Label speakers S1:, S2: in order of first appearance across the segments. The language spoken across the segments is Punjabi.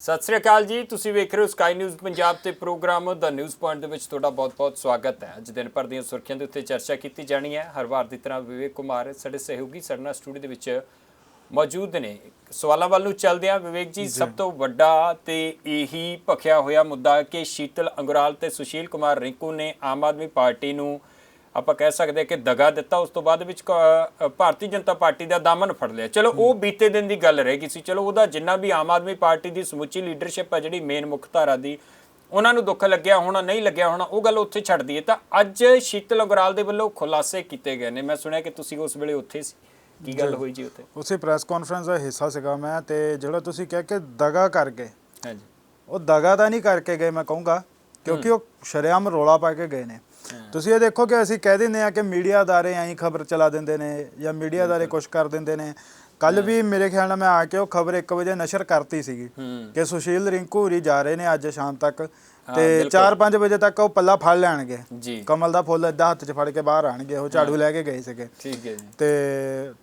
S1: ਸਤਿ ਸ੍ਰੀ ਅਕਾਲ ਜੀ ਤੁਸੀਂ ਵੇਖ ਰਹੇ ਹੋ ਸਕਾਈ ਨਿਊਜ਼ ਪੰਜਾਬ ਤੇ ਪ੍ਰੋਗਰਾਮ ਦਾ ਨਿਊਜ਼ ਪੁਆਇੰਟ ਦੇ ਵਿੱਚ ਤੁਹਾਡਾ ਬਹੁਤ-ਬਹੁਤ ਸਵਾਗਤ ਹੈ। ਅੱਜ ਦਿਨ ਭਰ ਦੀਆਂ ਸੁਰਖੀਆਂ ਦੇ ਉੱਤੇ ਚਰਚਾ ਕੀਤੀ ਜਾਣੀ ਹੈ। ਹਰ ਵਾਰ ਦੀ ਤਰ੍ਹਾਂ ਵਿਵੇਕ ਕੁਮਾਰ ਸਾਡੇ ਸਹਿਯੋਗੀ ਸਾਡੇ ਨਾਲ ਸਟੂਡੀਓ ਦੇ ਵਿੱਚ ਮੌਜੂਦ ਨੇ। ਸਵਾਲਾਂ ਵੱਲ ਨੂੰ ਚੱਲਦੇ ਹਾਂ। ਵਿਵੇਕ ਜੀ ਸਭ ਤੋਂ ਵੱਡਾ ਤੇ ਇਹੀ ਭਖਿਆ ਹੋਇਆ ਮੁੱਦਾ ਕਿ ਸ਼ੀਤਲ ਅੰਗਰਾਲ ਤੇ ਸੁਸ਼ੀਲ ਕੁਮਾਰ ਰਿੰਕੂ ਨੇ ਆਮ ਆਦਮੀ ਪਾਰਟੀ ਨੂੰ ਆਪਾਂ ਕਹਿ ਸਕਦੇ ਕਿ ਦਗਾ ਦਿੱਤਾ ਉਸ ਤੋਂ ਬਾਅਦ ਵਿੱਚ ਭਾਰਤੀ ਜਨਤਾ ਪਾਰਟੀ ਦਾ ਦਾਮਨ ਫੜ ਲਿਆ। ਚਲੋ ਉਹ ਬੀਤੇ ਦਿਨ ਦੀ ਗੱਲ ਰਹਿ ਗਈ ਸੀ। ਚਲੋ ਉਹਦਾ ਜਿੰਨਾ ਵੀ ਆਮ ਆਦਮੀ ਪਾਰਟੀ ਦੀ ਸਮੁੱਚੀ ਲੀਡਰਸ਼ਿਪ ਹੈ ਜਿਹੜੀ ਮੇਨ ਮੁੱਖ ਧਾਰਾ ਦੀ ਉਹਨਾਂ ਨੂੰ ਦੁੱਖ ਲੱਗਿਆ ਹੋਣਾ ਨਹੀਂ ਲੱਗਿਆ ਹੋਣਾ ਉਹ ਗੱਲ ਉੱਥੇ ਛੱਡ ਦਈਏ। ਤਾਂ ਅੱਜ ਸ਼ੀਤਲ ਅਗਰਾਲ ਦੇ ਵੱਲੋਂ ਖੁਲਾਸੇ ਕੀਤੇ ਗਏ ਨੇ। ਮੈਂ ਸੁਣਿਆ ਕਿ ਤੁਸੀਂ ਉਸ ਵੇਲੇ ਉੱਥੇ ਸੀ। ਕੀ ਗੱਲ ਹੋਈ ਜੀ ਉੱਥੇ?
S2: ਉਸੇ ਪ੍ਰੈਸ ਕਾਨਫਰੰਸ ਦਾ ਹਿੱਸਾ ਸੀਗਾ ਮੈਂ ਤੇ ਜਿਹੜਾ ਤੁਸੀਂ ਕਹਿ ਕੇ ਦਗਾ ਕਰ ਗਏ।
S1: ਹਾਂਜੀ।
S2: ਉਹ ਦਗਾ ਤਾਂ ਨਹੀਂ ਕਰਕੇ ਗਏ ਮੈਂ ਕਹੂੰਗਾ ਕਿਉਂਕਿ ਉਹ ਸ਼ਰੇਆਮ ਰੋਲਾ ਪਾ ਕੇ ਗਏ ਨੇ। ਤੁਸੀਂ ਇਹ ਦੇਖੋ ਕਿ ਅਸੀਂ ਕਹਿ ਦਿੰਦੇ ਆ ਕਿ ਮੀਡੀਆ ਅਦਾਰੇ ਐਂ ਖਬਰ ਚਲਾ ਦਿੰਦੇ ਨੇ ਜਾਂ ਮੀਡੀਆ ਅਦਾਰੇ ਕੁਝ ਕਰ ਦਿੰਦੇ ਨੇ। ਕੱਲ ਵੀ ਮੇਰੇ ਖਿਆਲ ਨਾਲ ਮੈਂ ਆ ਕੇ ਉਹ ਖਬਰ 1 ਵਜੇ ਨਸ਼ਰ ਕਰਤੀ ਸੀਗੀ ਕਿ ਸੁਸ਼ੀਲ ਰਿੰਕੂ ਹੋਰੀ ਜਾ ਰਹੇ ਨੇ ਅੱਜ ਸ਼ਾਮ ਤੱਕ ਤੇ 4-5 ਵਜੇ ਤੱਕ ਉਹ ਪੱਲਾ ਫੜ ਲੈਣਗੇ।
S1: ਜੀ।
S2: ਕਮਲ ਦਾ ਫੁੱਲ ਏਦਾਂ ਹੱਥ 'ਚ ਫੜ ਕੇ ਬਾਹਰ ਆਣਗੇ ਉਹ ਝਾੜੂ ਲੈ ਕੇ ਗਏ ਸੀਗੇ।
S1: ਠੀਕ ਹੈ ਜੀ।
S2: ਤੇ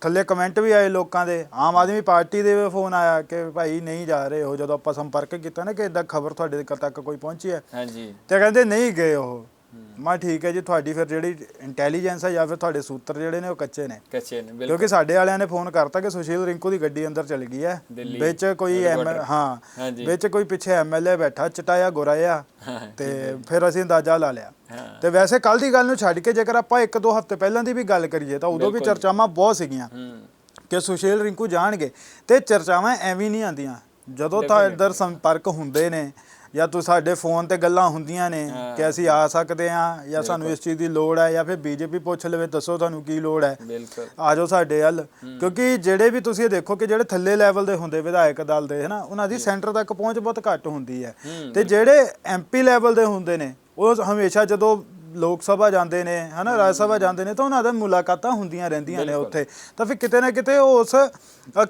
S2: ਥੱਲੇ ਕਮੈਂਟ ਵੀ ਆਏ ਲੋਕਾਂ ਦੇ। ਆਮ ਆਦਮੀ ਪਾਰਟੀ ਦੇ ਵੀ ਫੋਨ ਆਇਆ ਕਿ ਭਾਈ ਨਹੀਂ ਜਾ ਰਹੇ ਹੋ ਜਦੋਂ ਆਪਾਂ ਸੰਪਰਕ ਕੀਤਾ ਨਾ ਕਿ ਇਦਾਂ ਖਬਰ ਤੁਹਾਡੇ ਤੱਕ ਕੋਈ ਪਹੁੰਚੀ ਹੈ।
S1: ਹਾਂਜੀ।
S2: ਤੇ ਕਹਿੰਦੇ ਨਹੀਂ ਗਏ ਉਹ। ਮੈਂ ਠੀਕ ਹੈ ਜੀ ਤੁਹਾਡੀ ਫਿਰ ਜਿਹੜੀ ਇੰਟੈਲੀਜੈਂਸ ਹੈ ਜਾਂ ਫਿਰ ਤੁਹਾਡੇ ਸੂਤਰ ਜਿਹੜੇ ਨੇ ਉਹ ਕੱਚੇ ਨੇ।
S1: ਕੱਚੇ ਨੇ ਬਿਲਕੁਲ।
S2: ਕਿਉਂਕਿ ਸਾਡੇ ਵਾਲਿਆਂ ਨੇ ਫੋਨ ਕਰਤਾ ਕਿ ਸੁਸ਼ੀਲ ਰਿੰਕੂ ਦੀ ਗੱਡੀ ਅੰਦਰ ਚਲ ਗਈ ਹੈ। ਵਿੱਚ ਕੋਈ ਐਮ। ਹਾਂ। ਵਿੱਚ ਕੋਈ ਪਿੱਛੇ ਐਮਐਲਏ ਬੈਠਾ ਚਟਾਇਆ ਗੋਰਾਇਆ ਤੇ ਫਿਰ ਅਸੀਂ ਅੰਦਾਜ਼ਾ ਲਾ ਲਿਆ। ਤੇ ਵੈਸੇ ਕੱਲ ਦੀ ਗੱਲ ਨੂੰ ਛੱਡ ਕੇ ਜੇਕਰ ਆਪਾਂ ਇੱਕ ਦੋ ਹਫ਼ਤੇ ਪਹਿਲਾਂ ਦੀ ਵੀ ਗੱਲ ਕਰੀਏ ਤਾਂ ਉਦੋਂ ਵੀ। ਚਰਚਾਵਾਂ ਬਹੁਤ ਸੀਗੀਆਂ ਕਿ ਸੁਸ਼ੀਲ ਰਿੰਕੂ ਜਾਣਗੇ ਤੇ ਚਰਚਾਵਾਂ ਐਵੇਂ ਨਹੀਂ ਆਉਂਦੀਆਂ। ਜਦੋਂ ਤੁਹਾਡੇ ਸੰਪਰਕ ਹੁੰਦੇ ਨੇ ਜਾਂ ਤੁਸੀਂ ਸਾਡੇ ਫੋਨ ਤੇ ਗੱਲਾਂ ਹੁੰਦੀਆਂ ਨੇ ਕਿ ਅਸੀਂ ਆ ਸਕਦੇ ਹਾਂ ਜਾਂ ਸਾਨੂੰ ਇਸ ਚੀਜ਼ ਦੀ ਲੋੜ ਹੈ ਜਾਂ ਫਿਰ ਬੀਜੇਪੀ ਪੁੱਛ ਲਵੇ ਦੱਸੋ ਤੁਹਾਨੂੰ ਕੀ ਲੋੜ ਹੈ।
S1: ਬਿਲਕੁਲ।
S2: ਆ ਜਾਓ ਸਾਡੇ ਵੱਲ ਕਿਉਂਕਿ ਜਿਹੜੇ ਵੀ ਤੁਸੀਂ ਦੇਖੋ ਕਿ ਜਿਹੜੇ ਥੱਲੇ ਲੈਵਲ ਦੇ ਹੁੰਦੇ ਵਿਧਾਇਕ ਦਲ ਦੇ ਹਨਾ ਉਹਨਾਂ ਦੀ ਸੈਂਟਰ ਤੱਕ ਪਹੁੰਚ ਬਹੁਤ ਘੱਟ ਹੁੰਦੀ ਹੈ। ਤੇ ਜਿਹੜੇ ਐਮਪੀ ਲੈਵਲ ਦੇ ਹੁੰਦੇ ਨੇ ਉਹ ਹਮੇਸ਼ਾ ਜਦੋਂ ਲੋਕ ਸਭਾ ਜਾਂਦੇ ਨੇ ਹਨਾ ਰਾਜ ਸਭਾ ਜਾਂਦੇ ਨੇ ਤਾਂ ਉਹਨਾਂ ਦਾ ਮੁਲਾਕਾਤਾਂ ਹੁੰਦੀਆਂ ਰਹਿੰਦੀਆਂ ਨੇ ਉੱਥੇ। ਤਾਂ ਫਿਰ ਕਿਤੇ ਨਾ ਕਿਤੇ ਉਹ ਉਸ